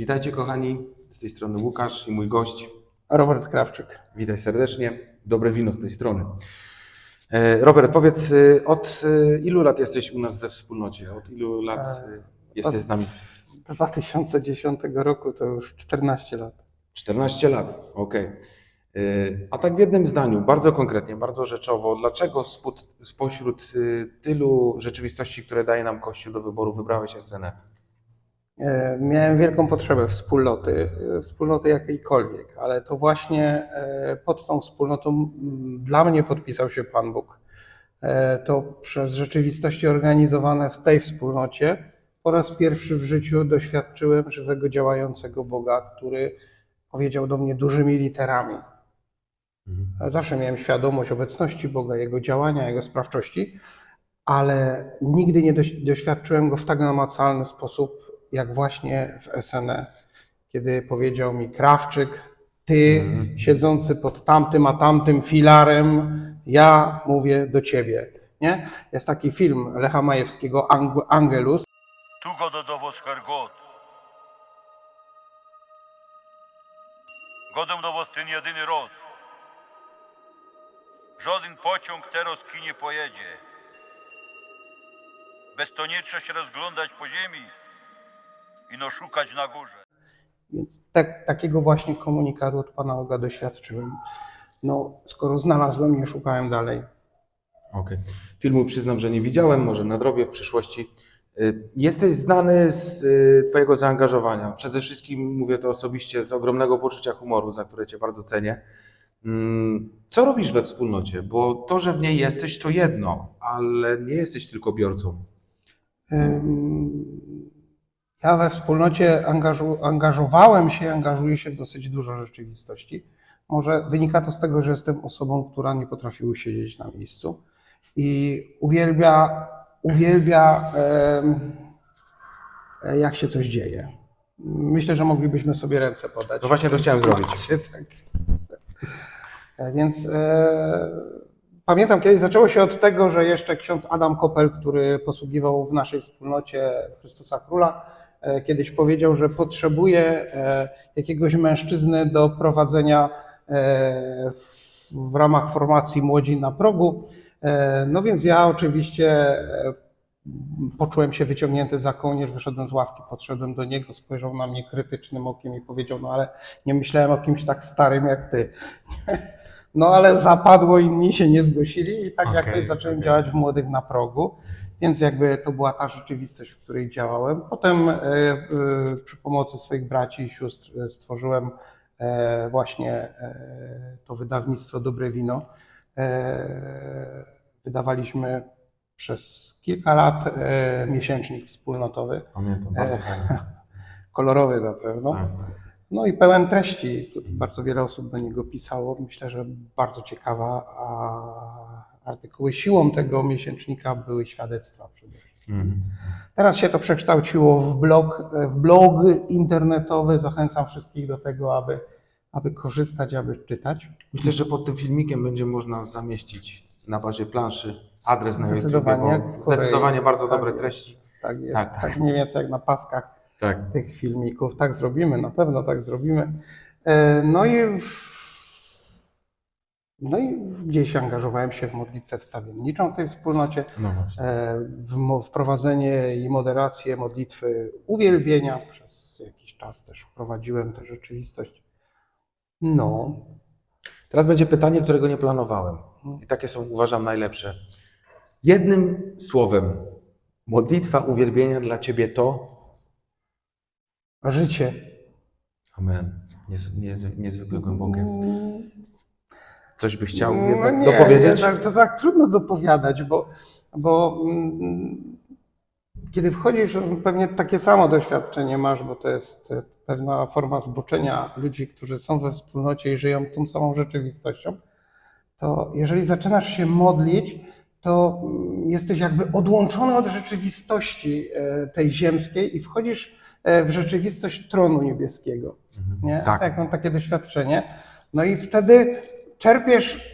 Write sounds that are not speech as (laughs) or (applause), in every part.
Witajcie kochani, z tej strony Łukasz i mój gość. Robert Krawczyk. Witaj serdecznie. Dobre wino z tej strony. E, Robert, powiedz, e, od e, ilu lat jesteś u nas we wspólnocie? Od ilu lat e, jesteś Od z nami? 2010 roku to już 14 lat. 14 lat, okej. E, A tak w jednym zdaniu, bardzo konkretnie, bardzo rzeczowo, dlaczego spod, spośród tylu rzeczywistości, które daje nam Kościół do wyboru, wybrałeś SNE? E, Miałem wielką potrzebę wspólnoty, e, wspólnoty jakiejkolwiek, ale to właśnie e, pod tą wspólnotą dla mnie podpisał się Pan Bóg. To przez rzeczywistości organizowane w tej wspólnocie po raz pierwszy w życiu doświadczyłem żywego, działającego Boga, który powiedział do mnie dużymi literami. Zawsze miałem świadomość obecności Boga, Jego działania, Jego sprawczości, ale nigdy nie doś- doświadczyłem Go w tak namacalny sposób, jak właśnie w SNE, kiedy powiedział mi Krawczyk, Ty, Mhm. siedzący pod tamtym, a tamtym filarem, ja mówię do Ciebie. Nie? Jest taki film Lecha Majewskiego, Ang- Angelus, Tu gododowo skarbot. Godem do was ten jedyny roz. Żaden pociąg teraz ki nie pojedzie. Bez to nie trzeba się rozglądać po ziemi i no szukać na górze. Więc tak, takiego właśnie komunikatu od Pana Boga doświadczyłem. No, skoro znalazłem, nie szukałem dalej. Okej. Filmu przyznam, że nie widziałem, może nadrobię w przyszłości. Y, Jesteś znany z y, Twojego zaangażowania. Przede wszystkim mówię to osobiście z ogromnego poczucia humoru, za które Cię bardzo cenię. Mm, Co robisz we wspólnocie? Bo to, że w niej jesteś, to jedno, ale nie jesteś tylko biorcą. Ja we wspólnocie angażu, angażowałem się, angażuję się w dosyć dużo rzeczywistości. Może wynika to z tego, że jestem osobą, która nie potrafi usiedzieć na miejscu i uwielbia, uwielbia e, jak się coś dzieje. Myślę, że moglibyśmy sobie ręce podać. No właśnie to chciałem (laughs) zrobić. Tak. E, Więc e, pamiętam, kiedy zaczęło się od tego, że jeszcze ksiądz Adam Kopel, który posługiwał w naszej wspólnocie Chrystusa Króla, kiedyś powiedział, że potrzebuje e, jakiegoś mężczyzny do prowadzenia e, w, ramach formacji Młodzi na progu. E, No więc ja oczywiście e, poczułem się wyciągnięty za kołnierz, wyszedłem z ławki, podszedłem do niego, spojrzał na mnie krytycznym okiem i powiedział, no ale nie myślałem o kimś tak starym jak ty. (laughs) No ale zapadło, inni się nie zgłosili i tak Okej, jakoś zacząłem okej. działać w Młodych na progu, więc jakby to była ta rzeczywistość, w której działałem. Potem e, e, przy pomocy swoich braci i sióstr e, stworzyłem e, właśnie e, to wydawnictwo Dobre Wino. E, Wydawaliśmy przez kilka lat e, miesięcznik wspólnotowy, Pamiętam, bardzo fajnie. (laughs) kolorowy na pewno. Tak. No i pełen treści. Bardzo wiele osób do niego pisało. Myślę, że bardzo ciekawa, a artykuły siłą tego miesięcznika były świadectwa przede wszystkim. Mhm. Teraz się to przekształciło w blog, w blog internetowy. Zachęcam wszystkich do tego, aby, aby korzystać, aby czytać. Myślę, że pod tym filmikiem będzie można zamieścić na bazie planszy adres na YouTube, Zdecydowanie, Korei. zdecydowanie bardzo Tak dobre jest. treści. Tak jest. Tak, Tak, tak. mniej więcej jak na paskach Tak. tych filmików. Tak zrobimy, na pewno tak zrobimy. E, No i, w, no i gdzieś angażowałem się w modlitwę wstawienniczą w tej wspólnocie, No e, w wprowadzenie i moderację modlitwy uwielbienia. Przez jakiś czas też prowadziłem tę rzeczywistość. No, Teraz będzie pytanie, którego nie planowałem. I takie są, uważam, najlepsze. Jednym słowem, modlitwa uwielbienia dla Ciebie to. Życie. Amen. Niez, niez, niezwykle głębokie. Coś by chciał No jednak nie, dopowiedzieć? Nie, to tak trudno dopowiadać, bo, bo mm, kiedy wchodzisz, pewnie takie samo doświadczenie masz, bo to jest e, pewna forma zboczenia ludzi, którzy są we wspólnocie i żyją tą samą rzeczywistością, to jeżeli zaczynasz się modlić, to mm, jesteś jakby odłączony od rzeczywistości e, tej ziemskiej i wchodzisz w rzeczywistość tronu niebieskiego. Nie? Tak. Jak mam takie doświadczenie. No i wtedy czerpiesz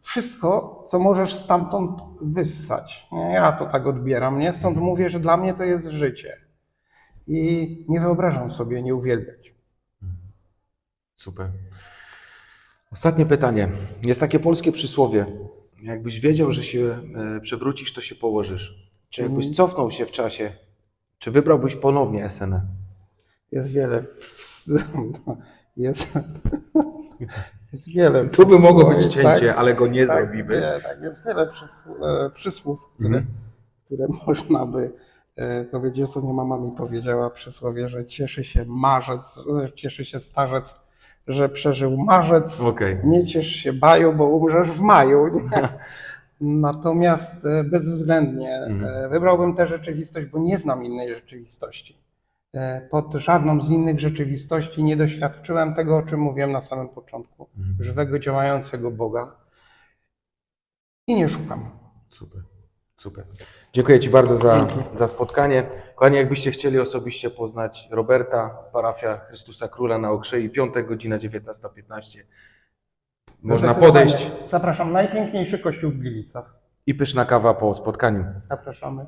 wszystko, co możesz stamtąd wyssać. Nie? Ja to tak odbieram, nie? Stąd mówię, że dla mnie to jest życie. i nie wyobrażam sobie nie uwielbiać. Super. Ostatnie pytanie. Jest takie polskie przysłowie. Jakbyś wiedział, że się e, przewrócisz, to się położysz. Czy jakbyś Mhm. cofnął się w czasie, czy wybrałbyś ponownie? SNE? Jest wiele. Jest, jest wiele. Tu by mogło być przysłów, cięcie, ale go nie tak, zrobimy. Nie, tak, jest wiele przysłów, e, przysłów które, Mhm. które (laughs) można by e, powiedzieć. Ostatnio mama mi powiedziała przysłowie, że cieszy się marzec, cieszy się starzec, że przeżył marzec. Okej. Nie ciesz się baju, bo umrzesz w maju. Nie? (laughs) Natomiast e, bezwzględnie e, Mhm. wybrałbym tę rzeczywistość, bo nie znam innej rzeczywistości. E, Pod żadną z innych rzeczywistości nie doświadczyłem tego, o czym mówiłem na samym początku. Mhm. Żywego, działającego Boga. I nie szukam. Super, super. Dziękuję Ci bardzo za, Dzięki. za spotkanie. Kochani, jakbyście chcieli osobiście poznać Roberta, parafia Chrystusa Króla na Okrzei, piątek, godzina 19.15. Można Zdecydowanie. podejść Zapraszam. Najpiękniejszy kościół w Gliwicach. i pyszna kawa po spotkaniu. Zapraszamy.